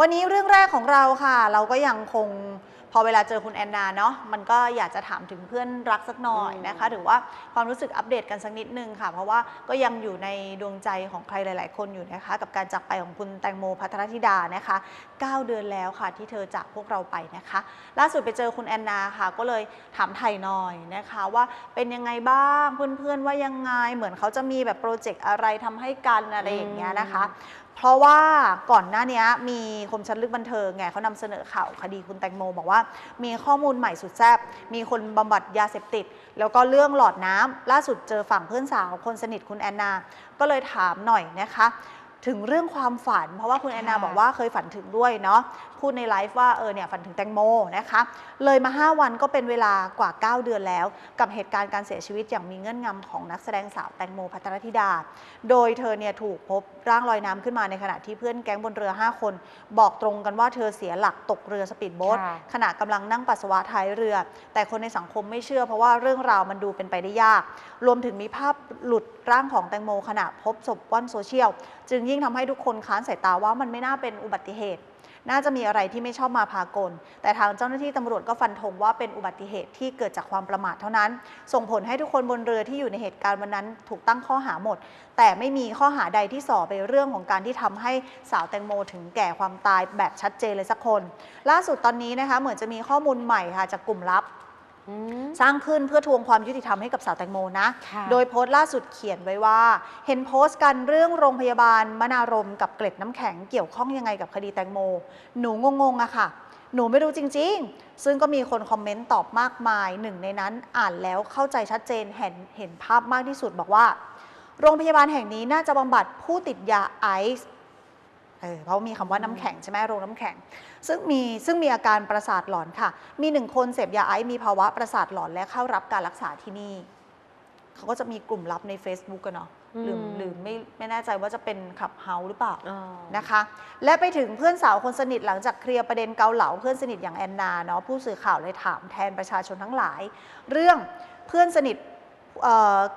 วันนี้เรื่องแรกของเราค่ะ เราก็ยังคงพอเวลาเจอคุณแอนนาเนาะมันก็อยากจะถามถึงเพื่อนรักสักหน่อยนะคะ หรือว่าความรู้สึกอัปเดตกันสักนิดนึงค่ะ เพราะว่าก็ยังอยู่ในดวงใจของใครหลาย ๆ คนอยู่นะคะ กับการจากไปของคุณแตงโมพัทรธิดานะคะ 9 เดือนแล้วค่ะ ที่เธอจากพวกเราไปนะคะ ล่าสุดไปเจอคุณแอนนาค่ะ ก็เลยถามไถ่หน่อยนะคะว่าเป็นยังไงบ้างเพื่อน ๆ ว่ายังไงเหมือนเขาจะมีแบบโปรเจกต์อะไรทำให้กันอะไรอย่างเงี้ยนะคะ เพราะว่าก่อนหน้านี้มีคมชัดลึกบันเทิงไงเขานำเสนอข่าวคดีคุณแตงโม บอกว่า มีข้อมูลใหม่สุดแซ่บมีคนบำบัดยาเสพติด แล้วก็เรื่องหลอดน้ำล่าสุดเจอฝั่งเพื่อนสาวคนสนิทคุณแอนนา ก็เลยถามหน่อยนะคะ ถึงเรื่องความฝัน เพราะว่าคุณแอนนาบอกว่าเคยฝันถึงด้วยเนาะ พูดในไลฟ์ว่าเออเนี่ยฝันถึงแตงโมนะคะเลยมา 5 วันก็เป็นเวลากว่า 9 เดือนแล้ว กับเหตุการณ์การเสียชีวิตอย่างมีเงื่อนงำของนักแสดงสาวแตงโมพัทรธิดา โดยเธอเนี่ยถูกพบร่างลอยน้ำขึ้นมาในขณะที่เพื่อนแก๊งบนเรือ 5 คน บอกตรงกันว่าเธอเสียหลักตกเรือสปีดโบ๊ทค่ะขณะกำลังนั่งปัสสาวะท้ายเรือ แต่คนในสังคมไม่เชื่อ เพราะว่าเรื่องราวมันดูเป็นไปได้ยาก รวมถึงมีภาพหลุดร่างของแตงโมขณะพบศพว่อนโซเชียล จึงยิ่งทำให้ทุกคนค้านสายตาว่ามันไม่น่าเป็นอุบัติเหตุ น่าจะมีอะไรที่ไม่ชอบมาพากล แต่ทางเจ้าหน้าที่ตำรวจก็ฟันธงว่าเป็นอุบัติเหตุที่เกิดจากความประมาทเท่านั้น ส่งผลให้ทุกคนบนเรือที่อยู่ในเหตุการณ์วันนั้นถูกตั้งข้อหาหมด แต่ไม่มีข้อหาใดที่ส่อไปเรื่องของการที่ทำให้สาวแตงโมถึงแก่ความตายแบบชัดเจนเลยสักคน ล่าสุดตอนนี้นะคะเหมือนจะมีข้อมูลใหม่ค่ะจากกลุ่มลับ สร้างขึ้นเพื่อทวงความยุติธรรมให้กับสาวแตงโมนะค่ะโดยโพสต์ล่าสุดเขียนไว้ว่า เห็นโพสต์กันเรื่องโรงพยาบาลมนารมกับเกล็ดน้ำแข็งเกี่ยวข้องยังไงกับคดีแตงโม หนูงงๆอะค่ะ หนูไม่รู้จริง ๆ ซึ่งก็มีคนคอมเมนต์ตอบมากมายหนึ่งในนั้นอ่านแล้วเข้าใจชัดเจนเห็นเห็นภาพมากที่สุดบอกว่า โรงพยาบาลแห่งนี้น่าจะบำบัดผู้ติดยาไอซ์ เออเพราะมีคำว่าน้ำแข็งใช่ไหมโรงน้ำแข็ง ซึ่งมีซึ่งมีอาการประสาทหลอนค่ะ มีหนึ่งคนเสพยาไอซ์มีภาวะประสาทหลอนและเข้ารับการรักษาที่นี่เขาก็จะมีกลุ่มลับใน Facebook กันเนาะหรืออืมหรือไม่ไม่แน่ใจว่าจะเป็นขับเฮาหรือเปล่าอ๋อนะคะ และไปถึงเพื่อนสาวคนสนิทหลังจากเคลียร์ประเด็นเกาเหลาเพื่อนสนิทอย่างแอนนาเนาะผู้สื่อข่าวเลยถามแทนประชาชนทั้งหลาย เรื่องเพื่อนสนิทเอ่อ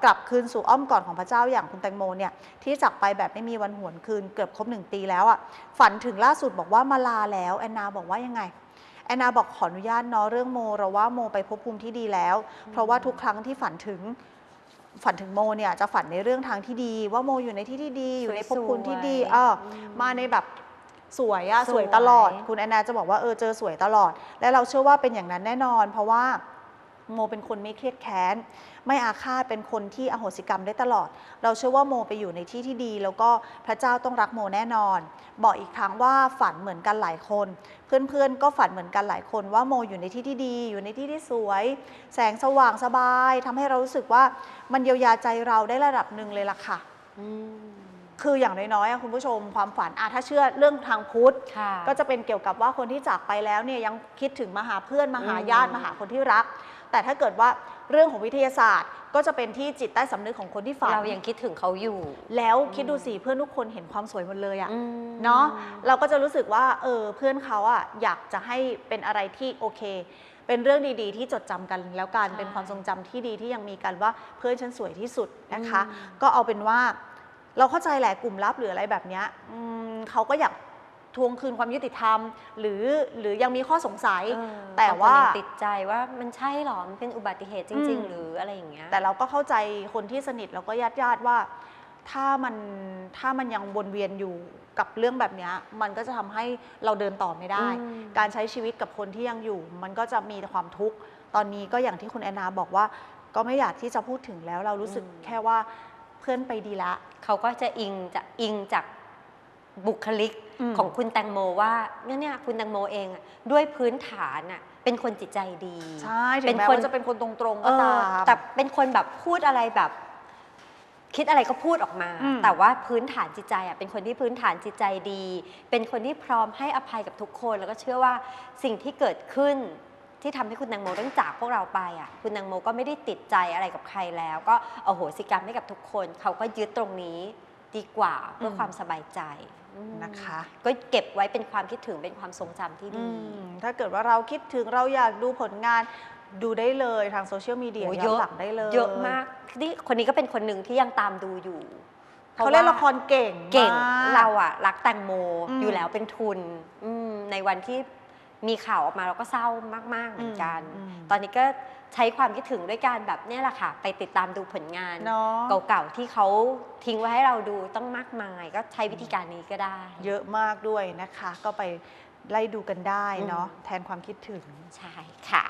กลับคืนสู่อ้อมกอดของพระเจ้าอย่างคุณแตงโมเนี่ยที่จากไปแบบไม่มีวันหวนคืนเกือบครบหนึ่งปีแล้วอะ่ะฝันถึงล่าสุดบอกว่ามาลาแล้วแอนนาบอกว่ายังไงแอนนาบอกขออนุญาตเนาะเรื่องโมเราว่าโมไปพบภูมิที่ดีแล้ว เพราะว่าทุกครั้งที่ฝันถึงฝันถึงโมเนี่ยจะฝันในเรื่องทางที่ดี ว่าโมอยู่ในที่ที่ดีอยู่ในภพภูมิที่ดีสวยๆเอออมมาในแบบสวยอะสสวยวยตลอด คุณแอนนาจะบอกว่าเออเจอสวยตลอด และเราเชื่อว่าเป็นอย่างนั้นแน่นอน เพราะว่า โมเป็นคนไม่เครียดแค้น ไม่อาฆาตเป็นคนที่อโหสิกรรมได้ตลอด เราเชื่อว่าโมไปอยู่ในที่ที่ดี แล้วก็พระเจ้าต้องรักโมแน่นอน บอกอีกครั้งว่าฝันเหมือนกันหลายคน เพื่อนๆ ก็ฝันเหมือนกันหลายคนว่าโมอยู่ในที่ที่ดี อยู่ในที่ที่สวย แสงสว่างสบายทำให้เรารู้สึกว่ามันเยียวยาใจเราได้ระดับหนึ่งเลยล่ะค่ะอืมคืออย่างน้อยๆอะคุณผู้ชมความฝันอะถ้าเชื่อเรื่องทางพุทธค่ะก็จะเป็นเกี่ยวกับว่าคนที่จากไปแล้วเนี่ยยังคิดถึงมาหาเพื่อนมาหาอืมญาติมาหาคนที่รัก แต่ถ้าเกิดว่าเรื่องของวิทยาศาสตร์ ก็จะเป็นที่จิตใต้สำนึกของคนที่ฝัน เรายังคิดถึงเขาอยู่ แล้วคิดดูสิเพื่อนทุกคนเห็นความสวยหมดเลยอะอืมเนาะเราก็จะรู้สึกว่าเออเพื่อนเขาอะอยากจะให้เป็นอะไรที่โอเค เป็นเรื่องดีๆ ที่จดจำกันแล้วกันใช่เป็นความทรงจำที่ดีที่ยังมีกันว่าเพื่อนฉันสวยที่สุดนะคะอืมก็เอาเป็นว่า เราเข้าใจแหละกลุ่มลับหรืออะไรแบบเนี้ยอืมเขาก็อยาก ทวงคืนความยุติธรรม หรือหรือยังมีข้อสงสัย เออแต่บงคนว่ายังติดใจว่ามันใช่หรอ มันเป็นอุบัติเหตุจริง อืม ๆ หรืออะไรอย่างเงี้ย แต่เราก็เข้าใจคนที่สนิทแล้วก็ญาติญาติๆว่า ถ้ามันถ้ามันยังวนเวียนอยู่กับเรื่องแบบเนี้ยมันก็จะทำให้เราเดินต่อไม่ได้ อืม การใช้ชีวิตกับคนที่ยังอยู่ มันก็จะมีแต่ความทุกข์ ตอนนี้ก็อย่างที่คุณแอนนาบอกว่า ก็ไม่อยากที่จะพูดถึงแล้ว เรารู้สึกอืมแค่ว่าเพื่อนไปดีละ เขาก็จะอิงจะอิงจากบุคลิกอืม ของคุณแตงโมว่าเนี่ยเนี่ยคุณแตงโมเองอะด้วยพื้นฐานอะเป็นคนจิตใจดีใช่ถึเป็งนแม้คนว่าจะเป็นคนตรงๆเอก็อตามแต่เป็นคนแบบพูดอะไรแบบ คิดอะไรก็พูดออกมาอืมแต่ว่าพื้นฐานจิตใจอะเป็นคนที่พื้นฐานจิตใจดี เป็นคนที่พร้อมให้อภัยกับทุกคน แล้วก็เชื่อว่าสิ่งที่เกิดขึ้นที่ทำให้คุณแตงโมต้องจากพวกเราไปอะคุณแตงโมก็ไม่ได้ติดใจอะไรกับใครแล้ว ก็เอาโหสิกรรมให้กับทุกคน เขาก็ยึดตรงนี้ ดีกว่าเพื่อความสบายใจอืมนะคะ ก็เก็บไว้เป็นความคิดถึงเป็นความทรงจำที่อืดีมถ้าเกิดว่าเราคิดถึงเราอยากดูผลงานดูได้เลยทางโซเชียลมีเดียโอ้ย้เยอนอะหลังได้เลย เยอะมากนี่คนนี้ก็เป็นคนหนึ่งที่ยังตามดูอยู่เขาเล่นละครเก่งเก่งมากเราอะรักแตงโมอืมอยู่แล้วเป็นทุนอืมในวันที่ มีข่าวออกมาเราก็เศร้ามากๆเหมือนกันอืมอืมตอนนี้ก็ใช้ความคิดถึงด้วยการแบบเนี่ยแหละค่ะ ไปติดตามดูผลงานเนาะเก่าๆที่เขาทิ้งไว้ให้เราดูต้องมากมาย ก็ใช้วิธีการนี้ก็ได้ เยอะมากด้วยนะคะ ก็ไปไล่ดูกันได้เนาะอืมแทนความคิดถึง ใช่ค่ะ